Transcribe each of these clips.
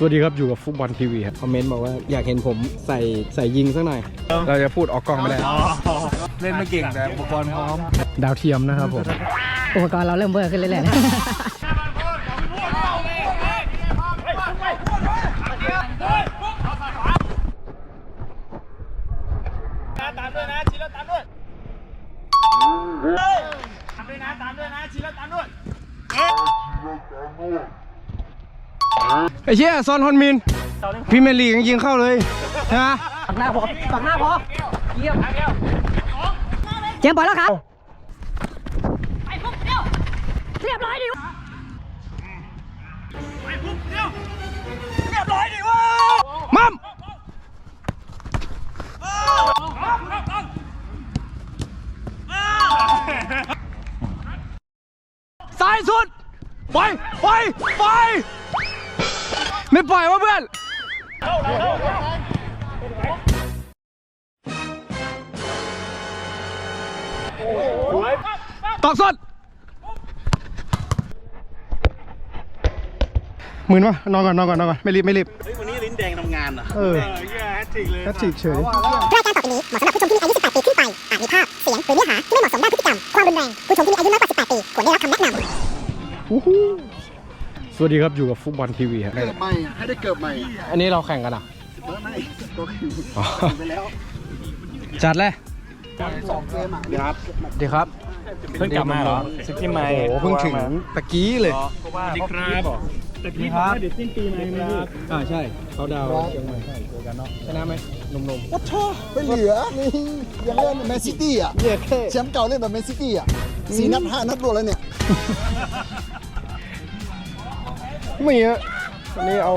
สวัสดีครับ อยู่กับฟุตบอลทีวีครับคอมเมนต์บอกว่าอยากเห็นผมใส่ใส่ยิงสักหน่อย เราจะพูดออกกล้องไม่ได้เล่นไม่เก่งแต่อุปกรณ์พร้อม ดาวเทียมนะครับผม อุปกรณ์เราเริ่มเบอร์ขึ้นเรื่อยๆ ไอ้เชี่ยซอนฮอนมินพีเมลีกยังยิงเข้าเลยใช่ไหมฝักหน้าพอฝักหน้าพอเยี่ยมเจมส์ปล่อยแล้วครับเรียบร้อยดิมัมซ้ายสุด ไป ไป ไป ไม่ปล่อยวะเพื่อนตอกสดหมื่นวะนอนก่อนนอนก่อนนอนก่อนไม่รีบไม่รีบวันนี้ลิ้นแดงทำงานอะเออแฮตทริกเลยแคทจิกเฉยรายการต่อไปนี้เหมาะสำหรับผู้ชมที่มีอายุ 18 ปีขึ้นไป อาจมีภาพ เสียง หรือเนื้อหาที่ไม่เหมาะสมด้านพฤติกรรม ความรุนแรง ผู้ชมที่มีอายุน้อยกว่า 18 ปีควรได้รับคำแนะนำอู้หู สวัสดีครับอยู่กับฟุตบอลทีวีครับเกิดใหม่ให้ได้เกิดใหม่อันนี้เราแข่งกันอะไม่ตัวคิวอ๋อไปแล้ว จัดเลยสองเกมอะครับดีครับเพิ่งกลับมาเหรอซิกี้ไมโอ้โหเพิ่งถึงตะกี้เลยสวัสดีครับแต่พี่ครับเดี๋ยวสิ้นปีมาไม่รีบอ่าใช่เขาดาวเชียงใหม่ใช่เจอกันเนาะชนะไหมนมนมโอ้โหไม่เหลือนี่ยังเล่นแมนซิตี้อะเย้แค่แชมป์เก่าเล่นแบบแมนซิตี้อะสี่นัดห้านัดรวดแล้วเนี่ย ไม่เยอะวันนี้เอา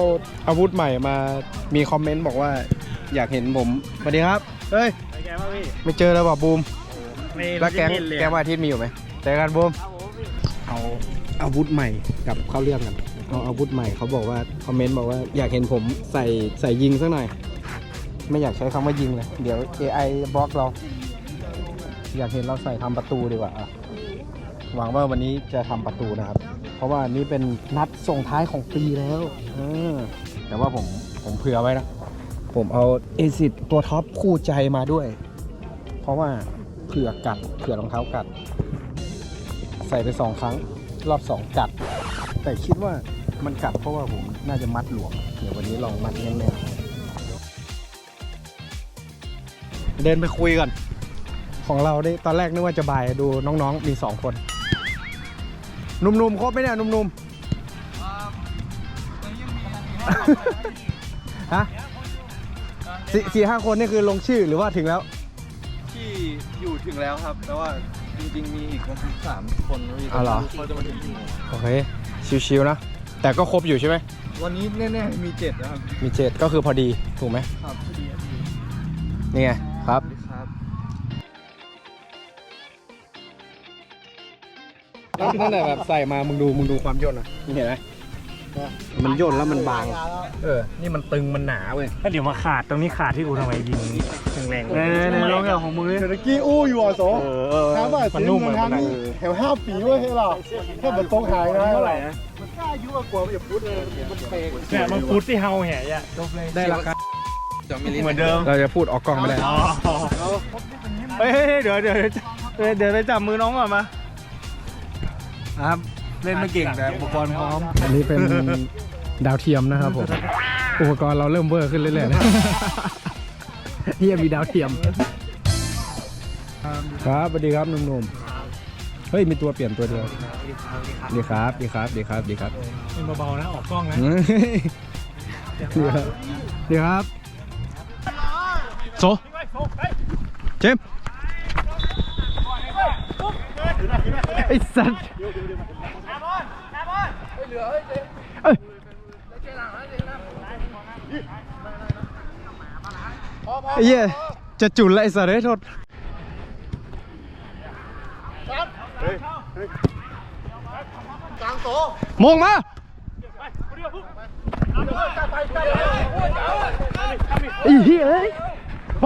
อาวุธใหม่มามีคอมเมนต์บอกว่า อยากเห็นผมสวัสดีครับเฮ้ยไปแกมาพี่ไม่เจอแล้วบอกบูมไม่แล้วแก๊งไม่เห็นเลยแก๊งวันอาทิตย์มีอยู่ไหมเจอกันบูมเอาอาวุธใหม่กับเข้าเรื่องกันเอาอาวุธใหม่เขาบอกว่าคอมเมนต์บอกว่าอยากเห็นผมใส่ใส่ยิงสักหน่อย ไม่อยากใช้คำว่ายิงเลยเดี๋ยว AI บล็อกเรา อยากเห็นเราใส่ทำประตูดีกว่าอะหวังว่าวันนี้จะทำประตูนะครับ เพราะว่านี่เป็นนัดส่งท้ายของปีแล้วเออแต่ว่าผมผมเผื่อไว้นะ ผมเอาเอซิตัวท็อปคู่ใจมาด้วย เพราะว่าเผื่อกัดเผื่อรองเท้ากัด ใส่ไปสองครั้ง รอบสองกัด แต่คิดว่ามันกัดเพราะว่าผมน่าจะมัดหลวม เดี๋ยววันนี้ลองมัดแน่นๆเดินไปคุยก่อน ของเราได้ตอนแรกนึกว่าจะบายดูน้องๆมีสองคน หนุ่มๆครบไหมเนี่ยหนุ่มๆฮะสี่สี่ห้าคนนี่คือลงชื่อหรือว่าถึงแล้ว ที่อยู่ถึงแล้วครับ แต่ว่าจริงๆ มีอีกประมาณสามคนพี่อ๋อเหรอ เขาจะมาถึงกี่โมงโอเคชิวๆนะ แต่ก็ครบอยู่ใช่ไหมวันนี้แน่ๆมีเจ็ดนะครับมีเจ็ดก็คือพอดีถูกไหมครับพอดีนี่ไงครับ ครับตั้งแต่แบบใส่มามึงดูมึงดูความย่นอะนี่เห็นไหมมันย่นแล้วมันบาง เออ นี่มันตึงมันหนาเว้ยถ้าเดี๋ยวมาขาดตรงนี้ขาดที่กูทำไมยิงแรงๆในลองอย่างของมึงเลยเศรษฐกิจอู้อยู่อะโสเออเออถามว่ามันเสียนุ่มเงิมันนทางหนักนี้แถวห้าปีเว้ยเฮ้ยเราแค่มันตรงหายนะเท่าไหร่นะมันกล้าอายุกกว่ามันอย่าพูดเลยมันเปย์เนี่ยมันฟูดที่เฮาแห่ยะจบเลยได้ราคาเหมือนเดิม เราจะพูดออกกล้องไม่ได้อ๋อเฮ้ยเฮ้ยเดี๋ยวเดี๋ยวเดี๋ยวเดี๋ยวไปจับมือน้องก่อนมา ครับ เล่นไม่เก่งแต่อุปกรณ์พร้อม อันนี้เป็นดาวเทียมนะครับผม อุปกรณ์เราเริ่มเวอร์ขึ้นเรื่อยๆนะเฮียมีดาวเทียม ครับสวัสดีครับหนุ่มๆ เฮ้ยมีตัวเปลี่ยนตัวเดียว ดีครับ ดีครับ ดีครับ ดีครับเป็นเบาๆนะออกกล้องนะเฮ้ยดีครับ ดีครับ โซเจม ไอ้สัตว์เอ้ยไอ้เหี้ยจะจุนแล้วไอ้สัตว์เอ้ยโทษมองมาไอ้เหี้ยเอ้ยไป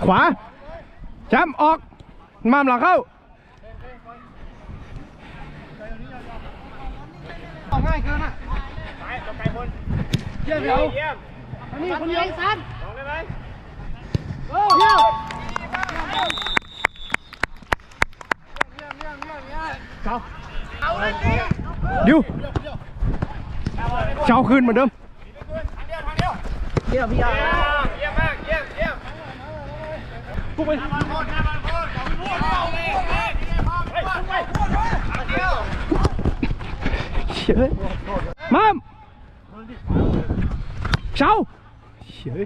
มัมเอ้ยเฮ้ยบังเฉยๆแว่นจิ้มนะนี่เฮ้ยขวาแชมป์ออกมามหลังเข้าดิวเช้าคืนเหมือนเดิมเยี่ยมพี่อาุ่มไปเฉยมัมเช้าเฉย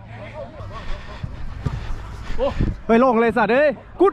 เฮ้ยลงเลยสัตว์เอ้ยกุด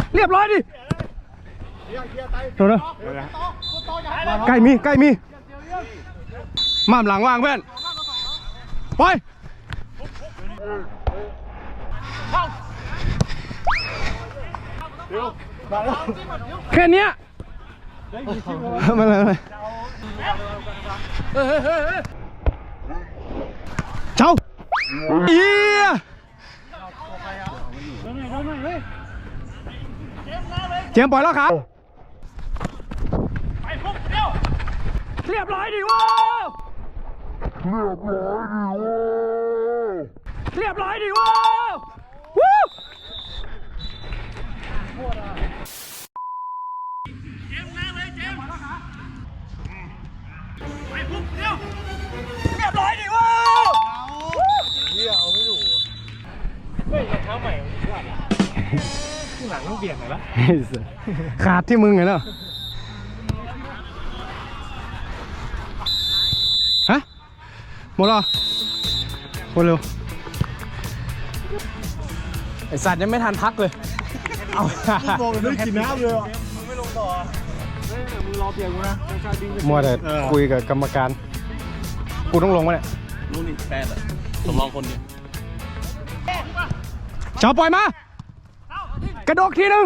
เรียบร้อยดิโดนเลยใกล้มีใกล้มีม่ามหลังว่างเพื่อนไปแค่เนี้ยมาเลยมาเลยเจ้าเอีย เจมส์ปล่อยแล้วครับเรียบร้อยดิว้าวเรียบร้อยดิว้าววู้ ขาดที่มึงไงเนาะฮะหมดแล้วเหรอหมดเร็วไอสัตว์ยังไม่ทันพักเลย เอาบอกเลยไม่กินน้ำเลยอะมัวแต่คุยกับกรรมการ กูต้องลงมเนี่ยรู้นี่แฟนอะสมรองคนนี้เจ้าปล่อยมา กระโดดทีหนึ่ง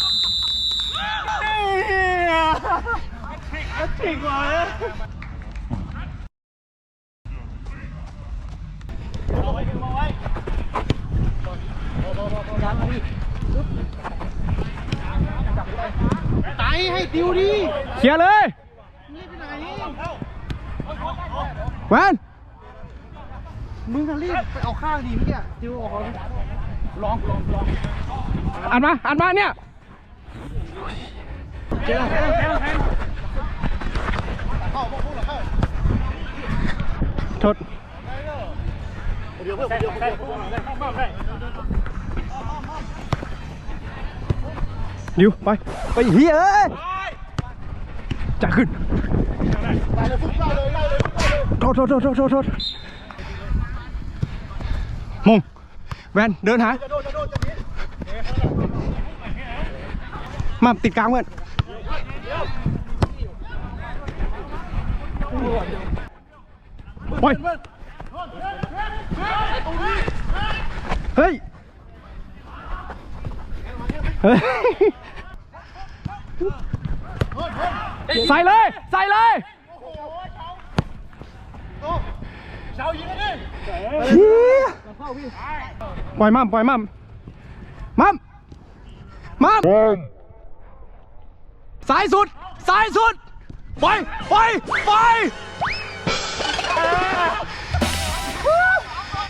เสาสองเสาสองอีเหี้ยมัมเคลียร์เลยแวนมึงรีบไปเอาข้างดีเมื่อกี้จิวออกลองลองลองอันมาอันมาเนี่ย เจอแทงแทงแทงโทษดิวไป ไปเฮียเอ้ยจะขึ้นโทษโทษโทษโทษโทษโทษมงแวนเดินหามาติดกลางเพื่อน ไปเฮ้ย เฮ้ย ใส่เลย ใส่เลยเช้ายิงกันดิปล่อยมั่มปล่อยมั่มมั่มมั่มสายสุด สายสุด ไปไปไป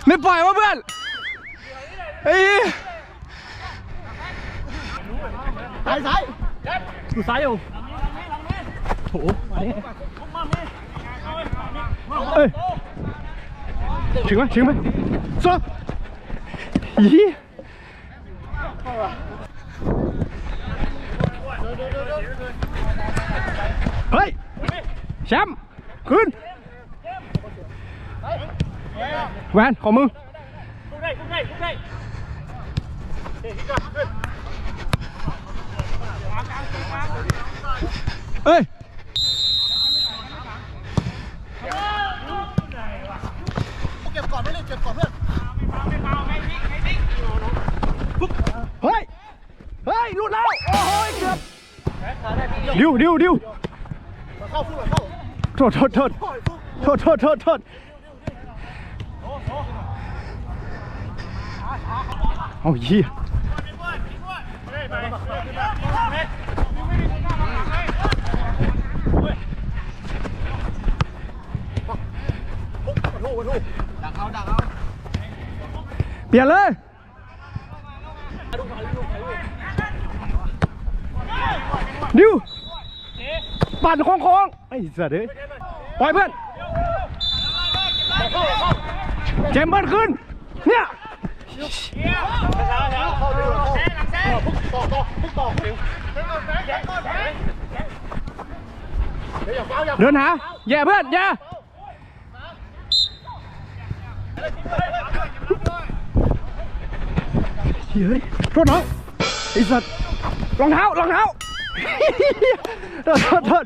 ไม่ปล่อยวะเพื่อนเฮ้ยอยู่ซ้ายอยู่เอ้ยถึงไหมถึงไหมโซ่ยี่เฮ้ย แชมป์ขึ้นแวนขอมึงเอ้ยเก็บก่อนไม่เรีบเก็บก่อนเพื่อนเฮ้ย เฮ้ยหลุดแล้ว โอ้โหเกือบดิวดิวดิว เข้าฟุกเข้า โทษโทษโทษโทษโทษโทษโทษเอาเหี้ยเปลี่ยนเลยดิวปั่นโค้งๆไอ้สัตว์เอ้ย ปล่อยเพื่อน เจมเบิลขึ้น เนี่ยเดินหาแย่เพื่อนแย่เฮ้ยโทษน้องไอ้สัตว์รองเท้ารองเท้าโทษโทษโทษ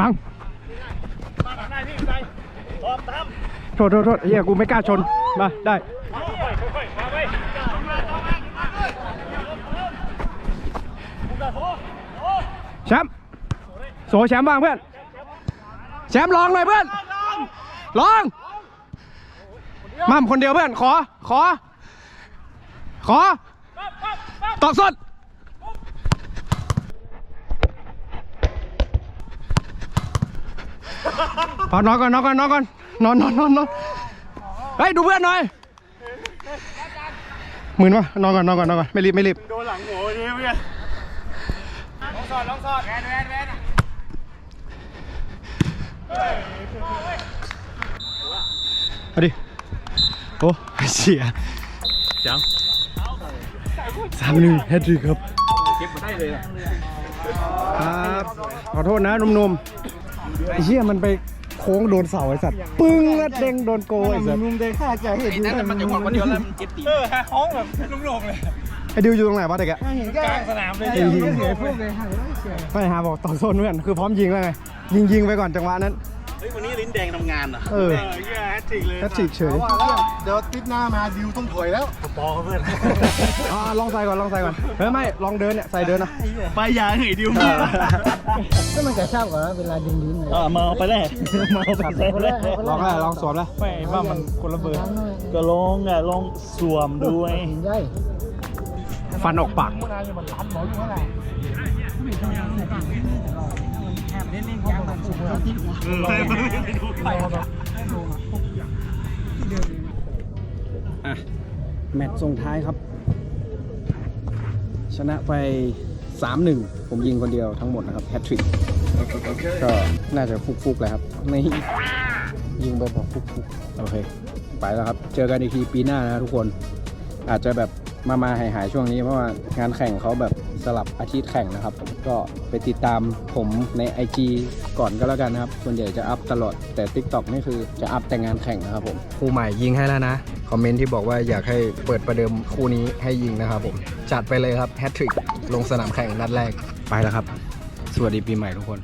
บังโทษโทษโทษเฮียกูไม่กล้าชน มา ได้แชมป์โสแชมป์บ้างเพื่อน แชมป์ลองหน่อยเพื่อน ลอง มั่มคนเดียวเพื่อน ขอ ขอ ขอ ตอกสด พอนอนก่อนนอนก่อนนอนก่อนนอนนอนนอนนอนเฮ้ยดูเพื่อนหน่อยหมื่นวะนอนก่อนนอนก่อนนอนก่อนไม่รีบไม่รีบโดนหลังหัวดิเพื่อนลองสอดลองสอดแวนแวนแวนเอาดิโอ้เสียจังสามหนึ่งแฮตทริกครับเก็บมาได้เลยอะครับขอโทษนะหนุ่มๆไอ้เหี้ยมันไป โค้งโดนเสาไอ้สัตว์ปึ้งแล้วเด้งโดนโกไอ้สัตว์มุมเดินข้าใจเห็นอยู่นั่นมันจังหวะคนเดียวแล้วมันเจ็บตีเออฮะห้องแบบลุ่งๆเลยไอ้ดิวอยู่ตรงไหนวะเด็กอะเห็นก็กลางสนามเลยไอ้ยิงเสียพวกเลยหายเสียไม่หาบอกต่อโซนเพื่อนคือพร้อมยิงแล้วไงยิงยิงไปก่อนจังหวะนั้น เฮ้ยวันนี้ลิ้นแดงทำงานเหรอเออเหี้ยแฮตทริกเลยแพทริกเฉยว่าแล้วเดี๋ยวติดหน้ามาดิวต้องถอยแล้ว ปอเพื่อนอ่าลองใส่ก่อนลองใส่ก่อนเฮ้ยไม่ลองเดินเนี่ยใส่เดินนะไปยาเหยดิวก็มันจะชอบกว่าเวลายืนยืนอ่ามาเอาไปแรกมาเอาไปแรกลองแล้วลองสวมแล้วไม่ว่ามันคนละเบอร์ก็ลองอะลองสวมด้วยใหญ่ฟันออกปากอ่ะแมตช์ส่งท้ายครับ ชนะไป 3-1 ผมยิงคนเดียวทั้งหมดนะครับแฮตทริกก็น่าจะฟุกๆแหละครับไม่ยิงไปแบบฟุกๆโอเคไปแล้วครับ เจอกันอีกทีปีหน้านะทุกคน อาจจะแบบมามาหายหายๆช่วงนี้เพราะว่างานแข่งเขาแบบ สลับอาทิตย์แข่งนะครับ ก็ไปติดตามผมใน IG ก่อนก็แล้วกันนะครับส่วนใหญ่จะอัพตลอดแต่ TikTok นี่คือจะอัพแต่งานแข่งนะครับผมคู่ใหม่ยิงให้แล้วนะ คอมเมนต์ที่บอกว่าอยากให้เปิดประเดิมคู่นี้ให้ยิงนะครับผมจัดไปเลยครับแฮตทริกลงสนามแข่งนัดแรกไปแล้วครับ สวัสดีปีใหม่ทุกคน